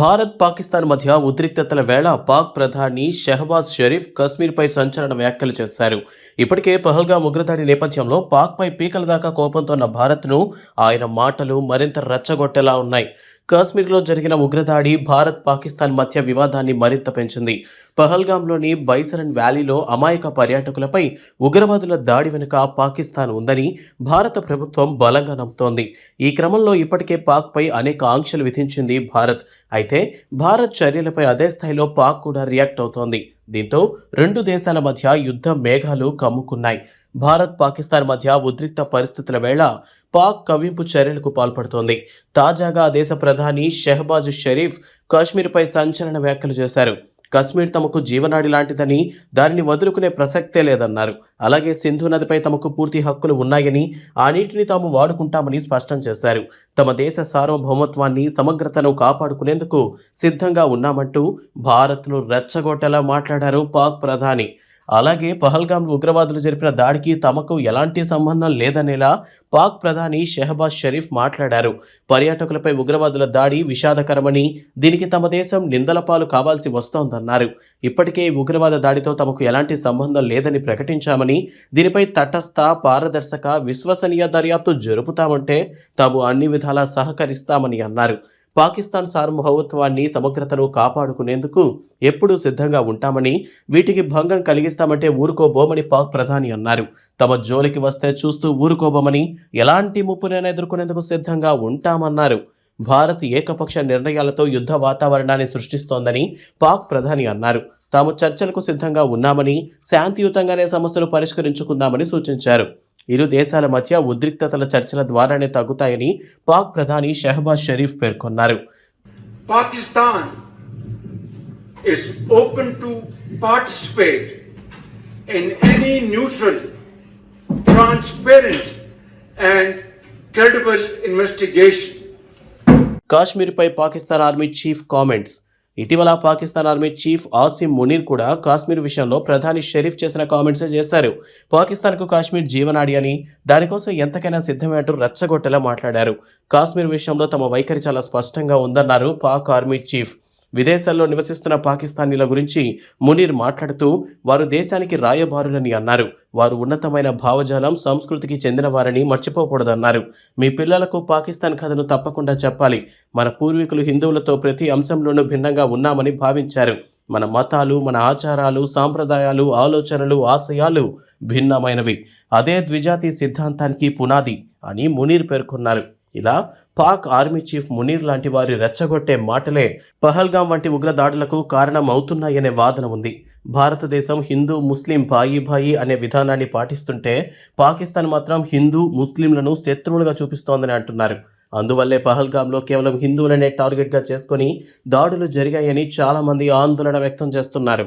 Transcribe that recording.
భారత్ పాకిస్తాన్ మధ్య ఉద్రిక్తతల వేళ పాక్ ప్రధాని షెహబాజ్ షరీఫ్ కశ్మీర్పై సంచలన వ్యాఖ్యలు చేశారు. ఇప్పటికే పహల్గా ఉగ్రదాడి నేపథ్యంలో పాక్పై పీకల దాకా కోపంతో ఉన్న భారత్ను ఆయన మాటలు మరింత రెచ్చగొట్టేలా ఉన్నాయి. కాశ్మీర్లో జరిగిన ఉగ్రదాడి భారత్ పాకిస్తాన్ మధ్య వివాదాన్ని మరింత పెంచింది. పహల్గామ్లోని బైసరన్ వ్యాలీలో అమాయక పర్యాటకులపై ఉగ్రవాదుల దాడి వెనుక పాకిస్తాన్ ఉందని భారత ప్రభుత్వం బలంగా నమ్ముతోంది. ఈ క్రమంలో ఇప్పటికే పాక్పై అనేక ఆంక్షలు విధించింది భారత్. అయితే భారత్ చర్యలపై అదే స్థాయిలో పాక్ కూడా రియాక్ట్ అవుతోంది. దీంతో రెండు దేశాల మధ్య యుద్ధ మేఘాలు కమ్ముకున్నాయి. భారత్ పాకిస్తాన్ మధ్య ఉద్రిక్త పరిస్థితుల వేళ పాక్ కవ్వింపు చర్యలకు పాల్పడుతోంది. తాజాగా ఆ దేశ ప్రధాని షెహబాజ్ షరీఫ్ కాశ్మీర్పై సంచలన వ్యాఖ్యలు చేశారు. కశ్మీర్ తమకు జీవనాడి లాంటిదని దానిని వదులుకునే ప్రసక్తే లేదన్నారు. అలాగే సింధు నదిపై తమకు పూర్తి హక్కులు ఉన్నాయని ఆ నీటిని తాము వాడుకుంటామని స్పష్టం చేశారు. తమ దేశ సార్వభౌమత్వాన్ని సమగ్రతను కాపాడుకునేందుకు సిద్ధంగా ఉన్నామంటూ భారత్ను రెచ్చగొట్టేలా మాట్లాడారు పాక్ ప్రధాని. అలాగే పహల్గామ్ ఉగ్రవాదులు జరిపిన దాడికి తమకు ఎలాంటి సంబంధం లేదనేలా పాక్ ప్రధాని షెహబాజ్ షరీఫ్ మాట్లాడారు. పర్యాటకులపై ఉగ్రవాదుల దాడి విషాదకరమని దీనికి తమ దేశం నిందల పాలు కావాల్సి వస్తోందన్నారు. ఇప్పటికే ఈ ఉగ్రవాద దాడితో తమకు ఎలాంటి సంబంధం లేదని ప్రకటించామని దీనిపై తటస్థ పారదర్శక విశ్వసనీయ దర్యాప్తు జరుపుతామంటే తాము అన్ని విధాలా సహకరిస్తామని అన్నారు. పాకిస్తాన్ సార్వభౌమత్వాన్ని సమగ్రతను కాపాడుకునేందుకు ఎప్పుడూ సిద్ధంగా ఉంటామని వీటికి భంగం కలిగిస్తామంటే ఊరుకోబోమని పాక్ ప్రధాని అన్నారు. తమ జోలికి వస్తే చూస్తూ ఊరుకోబోమని ఎలాంటి ముప్పునైనా ఎదుర్కొనేందుకు సిద్ధంగా ఉంటామన్నారు. భారత్ ఏకపక్ష నిర్ణయాలతో యుద్ధ వాతావరణాన్ని సృష్టిస్తోందని పాక్ ప్రధాని అన్నారు. తాము చర్చలకు సిద్ధంగా ఉన్నామని శాంతియుతంగానే సమస్యలు పరిష్కరించుకుందామని సూచించారు. ఇరు దేశాల మధ్య ఉద్రిక్తతల చర్చల ద్వారానే తగ్గుతాయని పాక్ ప్రధాని షహబాజ్ షరీఫ్ పేర్కొన్నారు. Pakistan is open to participate in any neutral transparent and credible investigation కాశ్మీర్పై Pakistan army chief comments ఇటీవల పాకిస్తాన్ ఆర్మీ చీఫ్ ఆసిమ్ మునీర్ కూడా కాశ్మీర్ విషయంలో ప్రధాని షరీఫ్ చేసిన కామెంట్సే చేశారు. పాకిస్తాన్కు కాశ్మీర్ జీవనాడి అని దానికోసం ఎంతకైనా సిద్ధమే అంటూ రెచ్చగొట్టేలా మాట్లాడారు. కాశ్మీర్ విషయంలో తమ వైఖరి చాలా స్పష్టంగా ఉందన్నారు పాక్ ఆర్మీ చీఫ్. విదేశాల్లో నివసిస్తున్న పాకిస్తానీల గురించి మునీర్ మాట్లాడుతూ వారు దేశానికి రాయబారులని అన్నారు. వారు ఉన్నతమైన భావజాలం సంస్కృతికి చెందినవారని మర్చిపోకూడదన్నారు. మీ పిల్లలకు పాకిస్తాన్ కథను తప్పకుండా చెప్పాలి. మన పూర్వీకులు హిందువులతో ప్రతి అంశంలోనూ భిన్నంగా ఉన్నామని భావించారు. మన మతాలు మన ఆచారాలు సాంప్రదాయాలు ఆలోచనలు ఆశయాలు భిన్నమైనవి. అదే ద్విజాతి సిద్ధాంతానికి పునాది అని మునీర్ పేర్కొన్నారు. ఇలా పాక్ ఆర్మీ చీఫ్ మునీర్ లాంటి వారి రెచ్చగొట్టే మాటలే పహల్గాం వంటి ఉగ్రదాడులకు కారణం అవుతున్నాయనే వాదన ఉంది. భారతదేశం హిందూ ముస్లిం భాయి భాయి అనే విధానాన్ని పాటిస్తుంటే పాకిస్తాన్ మాత్రం హిందూ ముస్లింలను శత్రువులుగా చూపిస్తోందని అంటున్నారు. అందువల్లే పహల్గాంలో కేవలం హిందువులనే టార్గెట్గా చేసుకొని దాడులు జరిగాయని చాలామంది ఆందోళన వ్యక్తం చేస్తున్నారు.